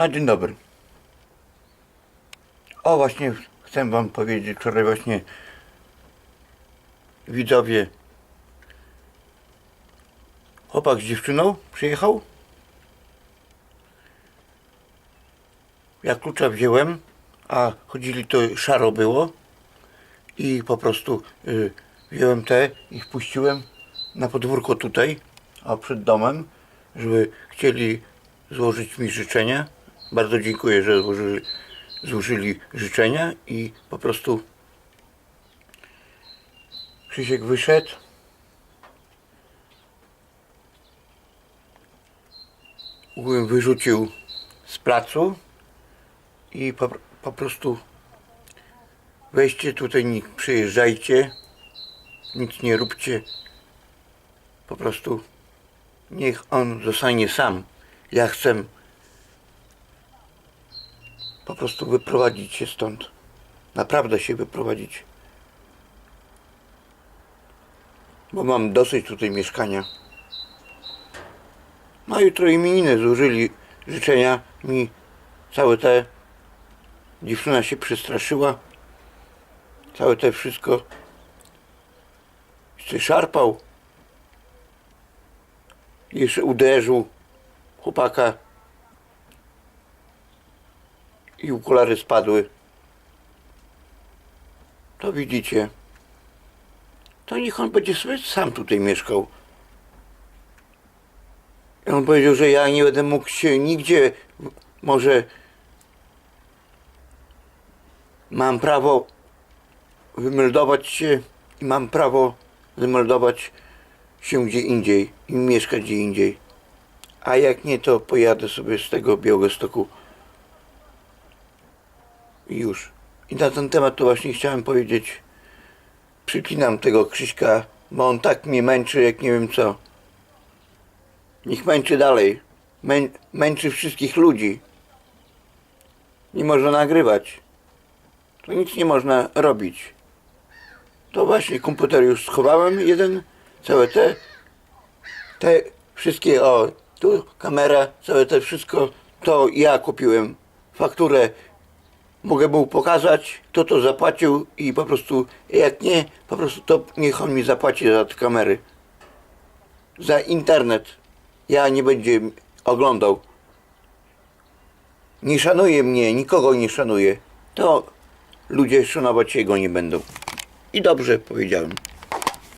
Na dzień dobry. O właśnie chcę wam powiedzieć, wczoraj właśnie widzowie chłopak z dziewczyną przyjechał. Ja klucza wziąłem, a chodzili to szaro było i po prostu y, wziąłem te i wpuściłem na podwórko tutaj, a przed domem, żeby chcieli złożyć mi życzenia. Bardzo dziękuję, że złożyli, złożyli życzenia i po prostu Krzysiek wyszedł. Ły- Wyrzucił z placu i po, po prostu weźcie tutaj, przyjeżdżajcie, nic nie róbcie. Po prostu niech on zostanie sam. Ja chcę po prostu wyprowadzić się stąd. Naprawdę się wyprowadzić. Bo mam dosyć tutaj mieszkania. No jutro imieniny złożyli życzenia mi całe te dziewczyna się przestraszyła. Całe te wszystko się szarpał. Jeszcze uderzył chłopaka i okulary spadły. To widzicie. To niech on będzie sobie sam tutaj mieszkał. I on powiedział, że ja nie będę mógł się nigdzie, może mam prawo wymeldować się i mam prawo wymeldować się gdzie indziej i mieszkać gdzie indziej. A jak nie, to pojadę sobie z tego Białegostoku i już. I na ten temat to właśnie chciałem powiedzieć. Przyklinam tego Krzyśka, bo on tak mnie męczy, jak nie wiem co. Niech męczy dalej. Mę, męczy wszystkich ludzi. Nie można nagrywać. To nic nie można robić. To właśnie komputer już schowałem jeden, całe te, te wszystkie, o, tu kamera, całe te wszystko, to ja kupiłem. Fakturę mogę mu pokazać, kto to zapłacił i po prostu, jak nie, po prostu to niech on mi zapłaci za te kamery. Za internet. Ja nie będzie oglądał. Nie szanuje mnie, nikogo nie szanuje. To ludzie szanować jego nie będą. I dobrze powiedziałem.